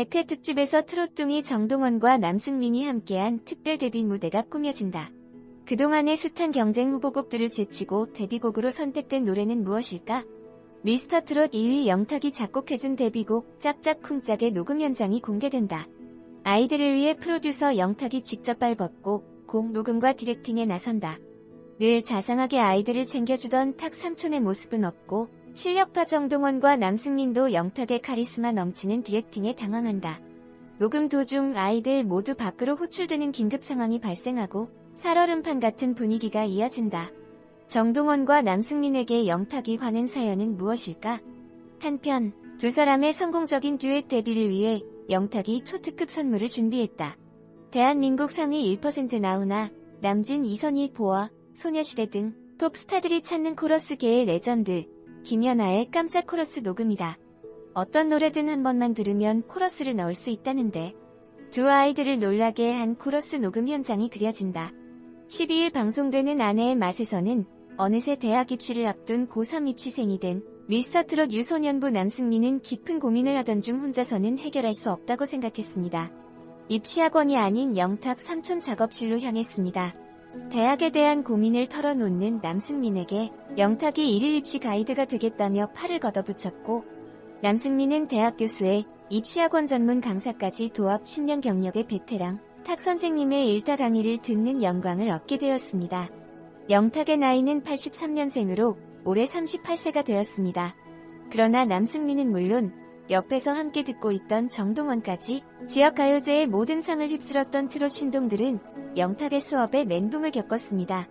백회 특집에서 트롯둥이 정동원과 남승민이 함께한 특별 데뷔 무대가 꾸며진다. 그동안의 숱한 경쟁 후보곡들을 제치고 데뷔곡으로 선택된 노래는 무엇일까? 미스터 트롯 2위 영탁이 작곡해준 데뷔곡 짝짝쿵짝의 녹음 현장이 공개된다. 아이들을 위해 프로듀서 영탁이 직접 발벗고 곡 녹음과 디렉팅에 나선다. 늘 자상하게 아이들을 챙겨주던 탁 삼촌의 모습은 없고 실력파 정동원과 남승민도 영탁의 카리스마 넘치는 디렉팅에 당황한다. 녹음 도중 아이들 모두 밖으로 호출되는 긴급 상황이 발생하고 살얼음판 같은 분위기가 이어진다. 정동원과 남승민에게 영탁이 화낸 사연은 무엇일까? 한편 두 사람의 성공적인 듀엣 데뷔를 위해 영탁이 초특급 선물을 준비했다. 대한민국 상위 1% 나훈아, 남진 이선희 보아, 소녀시대 등 톱스타들이 찾는 코러스계의 레전드, 김연아의 깜짝 코러스 녹음이다. 어떤 노래든 한 번만 들으면 코러스를 넣을 수 있다는데 두 아이들을 놀라게 한 코러스 녹음 현장이 그려진다. 12일 방송되는 아내의 맛에서는 어느새 대학 입시를 앞둔 고3 입시생이 된 미스터트롯 유소년부 남승민은 깊은 고민을 하던 중 혼자서는 해결할 수 없다고 생각했습니다. 입시학원이 아닌 영탁 삼촌 작업실로 향했습니다. 대학에 대한 고민을 털어놓는 남승민에게 영탁이 일일 입시 가이드가 되겠다며 팔을 걷어붙였고 남승민은 대학 교수에 입시학원 전문 강사까지 도합 10년 경력의 베테랑 탁 선생님의 일타 강의를 듣는 영광을 얻게 되었습니다. 영탁의 나이는 83년생으로 올해 38세가 되었습니다. 그러나 남승민은 물론 옆에서 함께 듣고 있던 정동원까지 지역 가요제의 모든 상을 휩쓸었던 트롯 신동들은 영탁의 수업에 멘붕을 겪었습니다.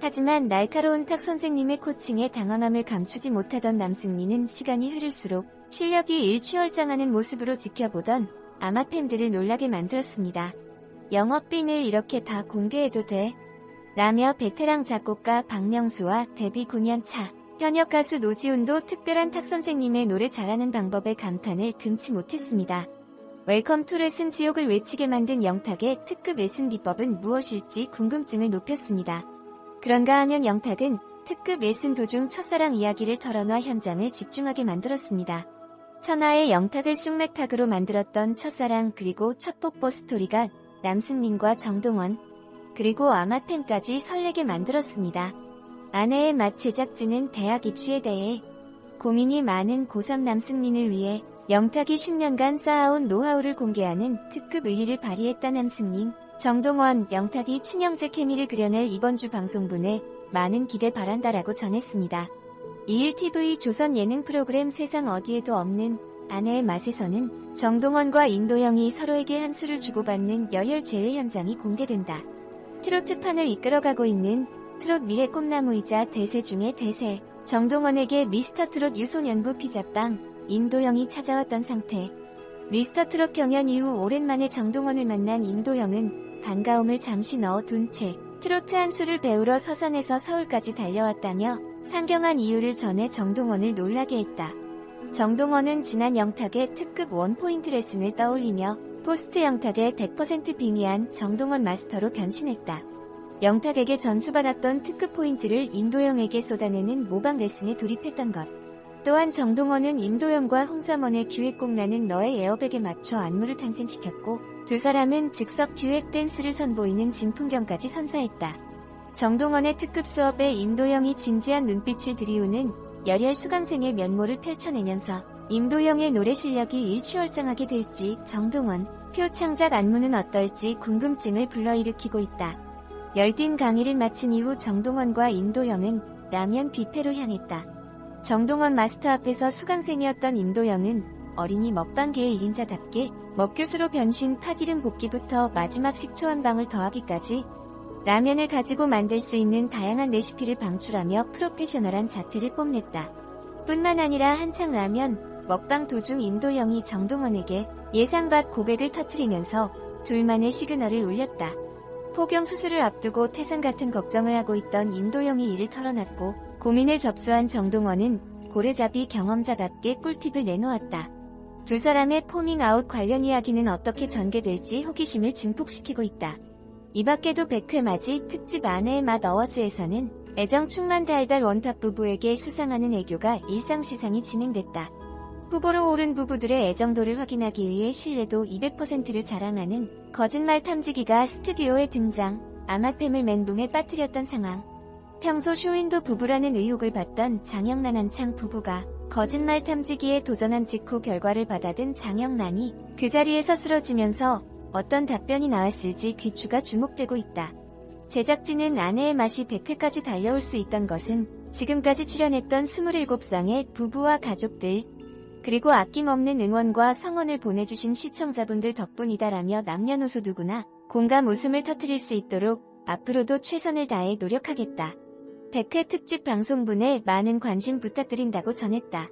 하지만 날카로운 탁 선생님의 코칭에 당황함을 감추지 못하던 남승민은 시간이 흐를수록 실력이 일취월장하는 모습으로 지켜보던 아마 팬들을 놀라게 만들었습니다. 영업빈을 이렇게 다 공개해도 돼? 라며 베테랑 작곡가 박명수와 데뷔 9년 차 현역 가수 노지훈도 특별한 탁 선생님의 노래 잘하는 방법에 감탄을 금치 못했습니다. 웰컴 투 레슨 지옥을 외치게 만든 영탁의 특급 레슨 비법은 무엇일지 궁금증을 높였습니다. 그런가 하면 영탁은 특급 레슨 도중 첫사랑 이야기를 털어놔 현장을 집중하게 만들었습니다. 천하의 영탁을 쑥맥탁으로 만들었던 첫사랑 그리고 첫 뽀뽀 스토리가 남승민과 정동원 그리고 아마팬까지 설레게 만들었습니다. 아내의 맛 제작진은 대학 입시에 대해 고민이 많은 고3 남승민을 위해 영탁이 10년간 쌓아온 노하우를 공개하는 특급 의리를 발휘했다 남승민, 정동원, 영탁이 친형제 케미를 그려낼 이번 주 방송분에 많은 기대 바란다라고 전했습니다. 21TV 조선 예능 프로그램 세상 어디에도 없는 아내의 맛에서는 정동원과 인도영이 서로에게 한 수를 주고받는 여혈 재회 현장이 공개된다. 트로트판을 이끌어가고 있는 트롯 미래 꿈나무이자 대세 중의 대세, 정동원에게 미스터 트롯 유소년부 피자빵, 인도영이 찾아왔던 상태. 미스터 트롯 경연 이후 오랜만에 정동원을 만난 인도영은 반가움을 잠시 넣어둔 채 트로트 한 수를 배우러 서산에서 서울까지 달려왔다며 상경한 이유를 전해 정동원을 놀라게 했다. 정동원은 지난 영탁의 특급 원포인트 레슨을 떠올리며 포스트 영탁의 100% 빙의한 정동원 마스터로 변신했다. 영탁에게 전수받았던 특급 포인트를 임도영에게 쏟아내는 모방 레슨에 돌입했던 것. 또한 정동원은 임도영과 홍자먼의 기획곡나는 너의 에어백에 맞춰 안무를 탄생시켰고 두 사람은 즉석 듀엣 댄스를 선보이는 진풍경까지 선사했다. 정동원의 특급 수업에 임도영이 진지한 눈빛을 들이우는 열혈 수강생의 면모를 펼쳐내면서 임도영의 노래 실력이 일취월장하게 될지 정동원, 표창작 안무는 어떨지 궁금증을 불러일으키고 있다. 열띤 강의를 마친 이후 정동원과 임도영은 라면 뷔페로 향했다. 정동원 마스터 앞에서 수강생이었던 임도영은 어린이 먹방계의 1인자답게 먹교수로 변신 파기름 볶기부터 마지막 식초 한 방울 더하기까지 라면을 가지고 만들 수 있는 다양한 레시피를 방출하며 프로페셔널한 자태를 뽐냈다. 뿐만 아니라 한창 라면 먹방 도중 임도영이 정동원에게 예상 밖 고백을 터트리면서 둘만의 시그널을 울렸다. 포경 수술을 앞두고 태산 같은 걱정을 하고 있던 임도영이 이를 털어놨고 고민을 접수한 정동원은 고래잡이 경험자답게 꿀팁을 내놓았다. 두 사람의 포밍아웃 관련 이야기는 어떻게 전개될지 호기심을 증폭시키고 있다. 이 밖에도 백회 맞이 특집 아내의 맛 어워즈에서는 애정 충만 달달 원탑 부부에게 수상하는 애교가 일상시상이 진행됐다. 후보로 오른 부부들의 애정도를 확인하기 위해 신뢰도 200%를 자랑하는 거짓말 탐지기가 스튜디오에 등장, 아마팸을 멘붕에 빠뜨렸던 상황. 평소 쇼윈도 부부라는 의혹을 받던 장영란 한창 부부가 거짓말 탐지기에 도전한 직후 결과를 받아든 장영란이 그 자리에서 쓰러지면서 어떤 답변이 나왔을지 귀추가 주목되고 있다. 제작진은 아내의 맛이 100회까지 달려올 수 있던 것은 지금까지 출연했던 27쌍의 부부와 가족들, 그리고 아낌없는 응원과 성원을 보내주신 시청자분들 덕분이다라며 남녀노소 누구나 공감 웃음을 터뜨릴 수 있도록 앞으로도 최선을 다해 노력하겠다. 100회 특집 방송분에 많은 관심 부탁드린다고 전했다.